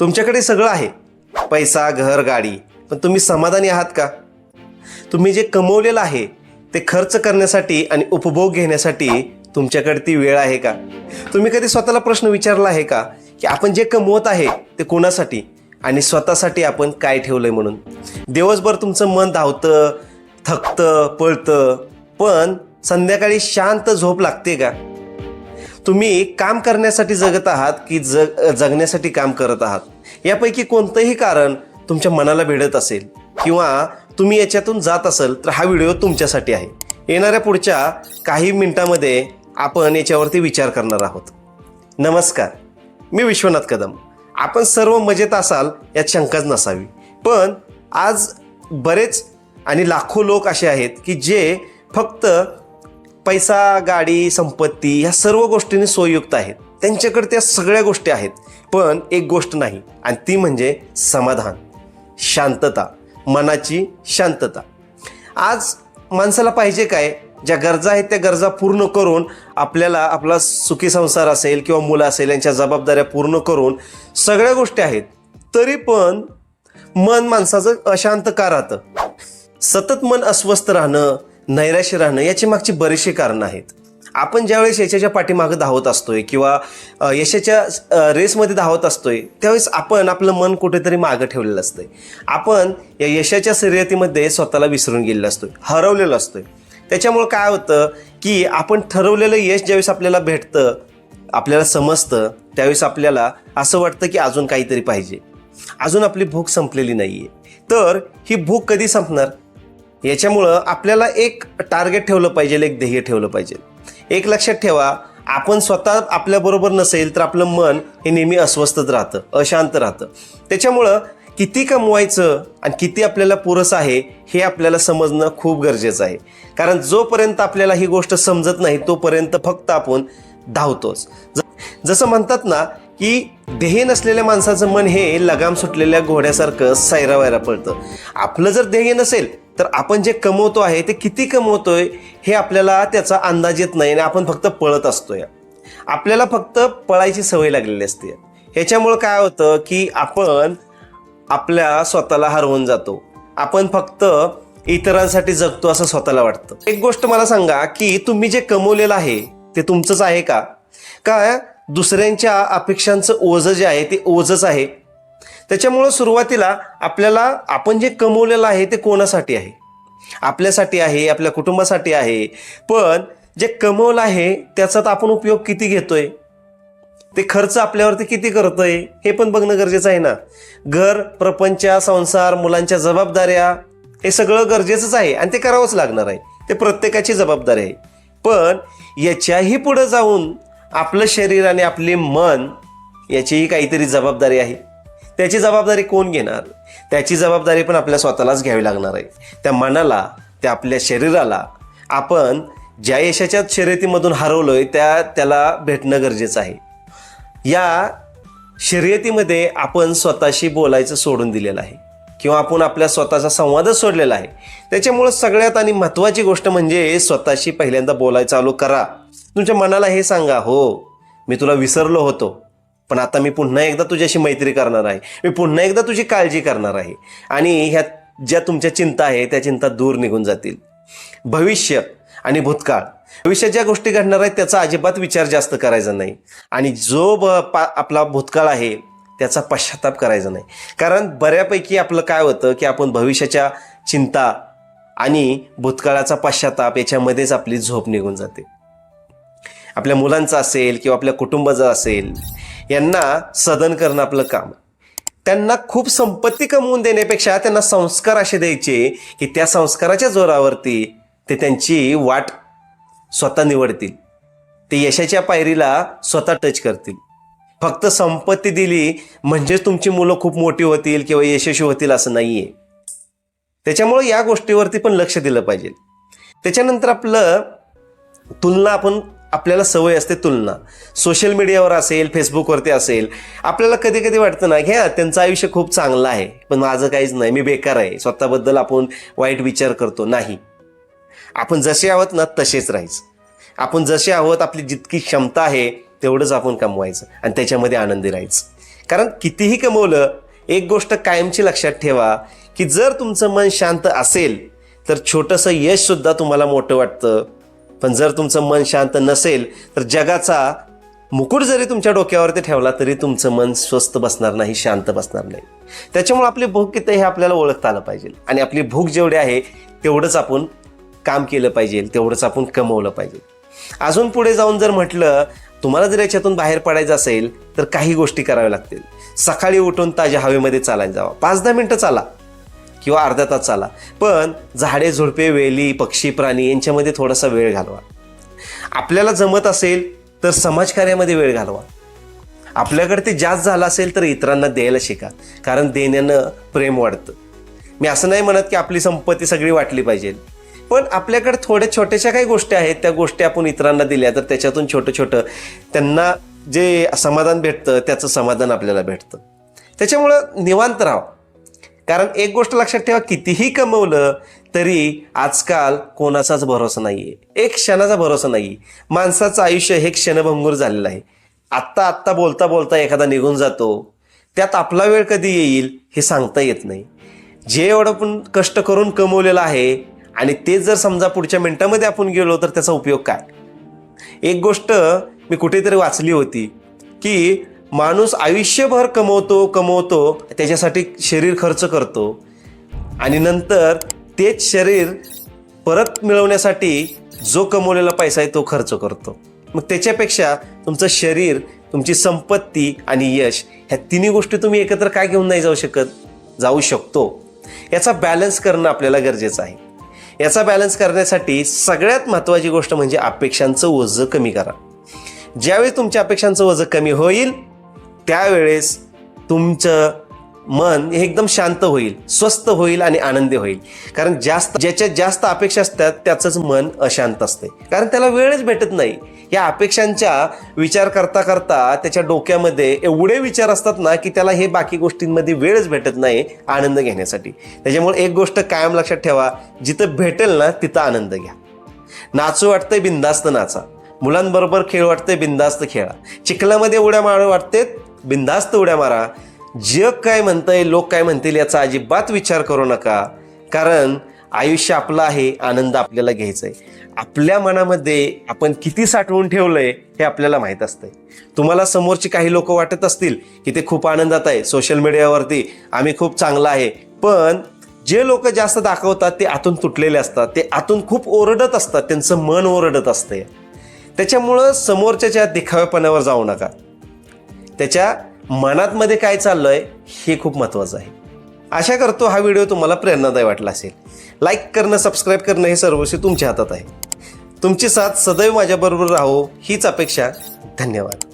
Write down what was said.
तुमच्याकडे सगळं आहे. पैसा घर गाडी. पण तुम्ही समाधानी आहात का? तुम्ही जे कमवलेलं आहे ते खर्च करण्यासाठी आणि उपभोग घेण्यासाठी तुमच्याकडे ती वेळ आहे का? तुम्ही कधी स्वतःला प्रश्न विचारला आहे का? की आपण जे कमवत आहे ते कोणासाठी? आणि स्वतःसाठी आपण काय ठेवलं आहे म्हणून? दिवसभर तुमचं मन धावतं थकतं पळतं. पण संध्याकाळी शांत झोप लागते का? तुम्ही काम करण्यासाठी जगत आहात की जग जगण्यासाठी काम करत आहात? यापैकी कोणतंही कारण तुमच्या मनाला भिडत असेल किंवा तुम्ही याच्यातून जात असाल तर हा व्हिडिओ तुमच्यासाठी आहे. येणाऱ्या पुढच्या काही मिनिटांमध्ये आपण याच्यावरती विचार करणार आहोत. नमस्कार मी विश्वनाथ कदम. आपण सर्व मजेत असाल यात शंकाच नसावी. पण आज बरेच आणि लाखो लोक असे आहेत की जे फक्त पैसा गाडी संपत्ती ह्या सर्व गोष्टींनी सोययुक्त आहेत. त्यांच्याकडे त्या सगळ्या गोष्टी आहेत. पण एक गोष्ट नाही आणि ती म्हणजे समाधान. शांतता. मनाची शांतता. आज माणसाला पाहिजे काय? ज्या गरजा आहेत त्या गरजा पूर्ण करून आपल्याला आपला सुखी संसार असेल किंवा मुलं असेल यांच्या जबाबदाऱ्या पूर्ण करून सगळ्या गोष्टी आहेत. तरी पण मन माणसाचं अशांत का राहतं? सतत मन अस्वस्थ राहणं नैराश्य राहणं याची मागची बरीचशी कारणं आहेत. आपण ज्यावेळेस यशाच्या पाठीमागं धावत असतोय किंवा यशाच्या रेसमध्ये धावत असतोय त्यावेळेस आपण आपलं मन कुठेतरी मागं ठेवलेलं असतंय. आपण या यशाच्या शर्यतीमध्ये स्वतःला विसरून गेलेलं असतोय हरवलेलो असतोय. त्याच्यामुळं काय होतं की आपण ठरवलेलं यश ज्यावेळेस आपल्याला भेटतं आपल्याला समजतं त्यावेळेस आपल्याला असं वाटतं की अजून काहीतरी पाहिजे. अजून आपली भूक संपलेली नाही आहे तर ही भूक कधी संपणार? याच्यामुळं आपल्याला एक टार्गेट ठेवलं पाहिजे एक ध्येय ठेवलं पाहिजे. एक लक्षात ठेवा आपण स्वतः आपल्याबरोबर नसेल तर आपलं मन हे नेहमी अस्वस्थच राहतं अशांत राहतं. त्याच्यामुळं किती कमवायचं आणि किती आपल्याला पुरस आहे हे आपल्याला समजणं खूप गरजेचं आहे. कारण जोपर्यंत आपल्याला ही गोष्ट समजत नाही तोपर्यंत फक्त आपण धावतोच. ज- जसं म्हणतात ना की ध्येय नसलेल्या माणसाचं मन हे लगाम सुटलेल्या घोड्यासारखं सैरावैरा पडतं. आपलं जर ध्येय नसेल तर आपण जे कमवतो आहे ते किती कमवतोय हे आपल्याला त्याचा अंदाज येत नाही आणि आपण फक्त पळत असतोय. आपल्याला फक्त पळायची सवय लागलेली असते. ह्याच्यामुळं काय होतं की आपण आपल्या स्वतःला हरवून जातो. आपण फक्त इतरांसाठी जगतो असं स्वतःला वाटतं. एक गोष्ट मला सांगा की तुम्ही जे कमवलेलं आहे ते तुमचंच आहे का? का दुसऱ्यांच्या अपेक्षांचं ओझं जे आहे ते ओझंच आहे? त्याच्यामुळं सुरुवातीला आपल्याला आपण जे कमवलेलं आहे ते कोणासाठी आहे? आपल्यासाठी आहे आपल्या कुटुंबासाठी आहे. पण जे कमवलं आहे त्याचा तर आपण उपयोग किती घेतोय? ते खर्च आपल्यावरती किती करतोय? हे पण बघणं गरजेचं आहे ना. घर प्रपंच संसार मुलांच्या जबाबदाऱ्या हे सगळं गरजेचंच आहे आणि ते करावंच लागणार आहे. ते प्रत्येकाची जबाबदारी आहे. पण याच्याही पुढं जाऊन आपलं शरीर आणि आपले मन याचीही काहीतरी जबाबदारी आहे. त्याची जबाबदारी कोण घेणार? त्याची जबाबदारी पण आपल्या स्वतःलाच घ्यावी लागणार आहे. त्या मनाला त्या आपल्या शरीराला आपण ज्या यशाच्या शर्यतीमधून हरवलोय त्या त्याला भेटणं गरजेचं आहे. या शर्यतीमध्ये आपण स्वतःशी बोलायचं सोडून दिलेलं आहे. किंवा आपण आपल्या स्वतःचा संवादच सोडलेला आहे. त्याच्यामुळं सगळ्यात आणि महत्त्वाची गोष्ट म्हणजे स्वतःशी पहिल्यांदा बोलायचं चालू करा. तुमच्या मनाला हे सांगा हो मी तुला विसरलो होतो. पण आता मी पुन्हा एकदा तुझ्याशी मैत्री करणार आहे. मी पुन्हा एकदा तुझी काळजी करणार आहे. आणि ह्या ज्या तुमच्या चिंता आहे त्या चिंता दूर निघून जातील. भविष्य आणि भूतकाळ. भविष्यात ज्या गोष्टी घडणार आहेत त्याचा अजिबात विचार जास्त करायचा नाही. आणि जो ब पा आपला भूतकाळ आहे त्याचा पश्चाताप करायचा नाही. कारण बऱ्यापैकी आपलं काय होतं की आपण भविष्याच्या चिंता आणि भूतकाळाचा पश्चाताप याच्यामध्येच आपली झोप निघून जाते. आपल्या मुलांचा असेल किंवा आपल्या कुटुंबाचं असेल यांना सदन करणं आपलं काम. त्यांना खूप संपत्ती कमवून देण्यापेक्षा त्यांना संस्कार असे द्यायचे की त्या संस्काराच्या जोरावरती ते त्यांची वाट स्वतः निवडतील. ते यशाच्या पायरीला स्वतः टच करतील. फक्त संपत्ती दिली म्हणजेच तुमची मुलं खूप मोठी होतील किंवा यशस्वी होतील असं नाही आहे त्याच्यामुळं या गोष्टीवरती पण लक्ष दिलं पाहिजे. त्याच्यानंतर आपलं तुलना आपण आपल्याला सवय असते तुलना. सोशल मीडियावर असेल फेसबुकवरती असेल आपल्याला कधी कधी वाटतं ना घ्या त्यांचं आयुष्य खूप चांगलं आहे पण माझं काहीच नाही मी बेकार आहे स्वतःबद्दल आपण वाईट विचार करतो. नाही. आपण जसे आहोत ना तसेच राहायचं. आपण जसे आहोत आपली जितकी क्षमता आहे तेवढंच आपण कमवायचं आणि त्याच्यामध्ये आनंदी राहायचं. कारण कितीही कमवलं एक गोष्ट कायमची लक्षात ठेवा की जर तुमचं मन शांत असेल तर छोटंसं यशसुद्धा तुम्हाला मोठं वाटतं. पण जर तुमचं मन शांत नसेल तर जगाचा मुकुट जरी तुमच्या डोक्यावरती ठेवला तरी तुमचं मन स्वस्त बसणार नाही शांत बसणार नाही. त्याच्यामुळे आपली भूक किती हे आपल्याला ओळखता आलं पाहिजे. आणि आपली भूक जेवढी आहे तेवढंच आपण काम केलं पाहिजे तेवढंच आपण कमवलं पाहिजे. अजून पुढे जाऊन जर म्हटलं तुम्हाला जर याच्यातून बाहेर पडायचं असेल तर काही गोष्टी कराव्या लागतील. सकाळी उठून ताज्या हवेमध्ये चालायला जावा. पाच दहा मिनटं चाला. किंवा अर्धा तास चाला. पण झाडे झुडपे वेली पक्षी प्राणी यांच्यामध्ये थोडासा वेळ घालवा. आपल्याला जमत असेल तर समाजकार्यामध्ये वेळ घालवा. आपल्याकडे ते जास्त झालं असेल तर इतरांना द्यायला शिका. कारण देण्यानं प्रेम वाढतं. मी असं नाही म्हणत की आपली संपत्ती सगळी वाटली पाहिजे. पण आपल्याकडे थोड्या छोट्याशा काही गोष्टी आहेत त्या गोष्टी आपण इतरांना दिल्या तर त्याच्यातून छोटं छोटं त्यांना जे समाधान भेटतं त्याचं समाधान आपल्याला भेटतं. त्याच्यामुळं निवांत राहा. कारण एक गोष्ट लक्षात ठेवा कितीही कमवलं तरी आजकाल कोणाचाच भरोसा नाही आहे एक क्षणाचा भरोसा नाही माणसाचं आयुष्य हे क्षणभंगूर झालेलं आहे. आत्ता आत्ता बोलता बोलता एखादा निघून जातो. त्यात आपला वेळ कधी येईल हे सांगता येत नाही. जे एवढं पण कष्ट करून कमवलेलं आहे आणि ते जर समजा पुढच्या मिनिटामध्ये आपण गेलो तर त्याचा उपयोग काय? एक गोष्ट मी कुठेतरी वाचली होती की माणूस आयुष्यभर कमवतो कमवतो त्याच्यासाठी शरीर खर्च करतो. आणि नंतर तेच शरीर परत मिळवण्यासाठी जो कमवलेला पैसा आहे तो खर्च करतो. मग त्याच्यापेक्षा तुमचं शरीर तुमची संपत्ती आणि यश ह्या तिन्ही गोष्टी तुम्ही एकत्र काय घेऊन नाही जाऊ शकत? जाऊ शकतो. याचा बॅलन्स करणं आपल्याला गरजेचं आहे. याचा बॅलन्स करण्यासाठी सगळ्यात महत्त्वाची गोष्ट म्हणजे अपेक्षांचं ओझं कमी करा. ज्यावेळी तुमच्या अपेक्षांचं वजन कमी होईल त्यावेळेस तुमचं मन हे एकदम शांत होईल स्वस्त होईल आणि आनंदी होईल. कारण जास्त ज्याच्यात जास्त अपेक्षा असतात त्याचंच मन अशांत असते. कारण त्याला वेळच भेटत नाही. या अपेक्षांच्या विचार करता करता त्याच्या डोक्यामध्ये एवढे विचार असतात ना की त्याला हे बाकी गोष्टींमध्ये वेळच भेटत नाही आनंद घेण्यासाठी. त्याच्यामुळे एक गोष्ट कायम लक्षात ठेवा जिथं भेटेल ना तिथं आनंद घ्या. नाचू वाटतंय बिंदास्त नाचा. मुलांबरोबर खेळ वाटतंय बिंदास्त खेळा. चिखलामध्ये उड्या मार वाटते बिंदास्त उड्या मारा. जग काय म्हणतंय लोक काय म्हणतील याचा अजिबात विचार करू नका. कारण आयुष्य आपलं आहे आनंद आपल्याला घ्यायचा आहे आपल्या मनामध्ये आपण किती साठवून ठेवलंय हे आपल्याला माहीत असतंय. तुम्हाला समोरची काही लोक वाटत असतील की ते खूप आनंदात आहे. सोशल मीडियावरती आम्ही खूप चांगलं आहे. पण जे लोक जास्त दाखवतात ते आतून तुटलेले असतात. ते आतून खूप ओरडत असतात. त्यांचं मन ओरडत असतंय. त्याच्यामुळं समोरच्याच्या दिखाव्यापणावर जाऊ नका. त्याच्या मनात मध्ये काय चाललंय हे खूप महत्वाचं आहे. आशा करतो हा व्हिडिओ तुम्हाला प्रेरणादायी वाटला असेल. लाईक करणं सबस्क्राईब करणं हे सर्वस्वी तुमच्या हातात आहे. तुमची साथ सदैव माझ्याबरोबर राहो हीच अपेक्षा. धन्यवाद.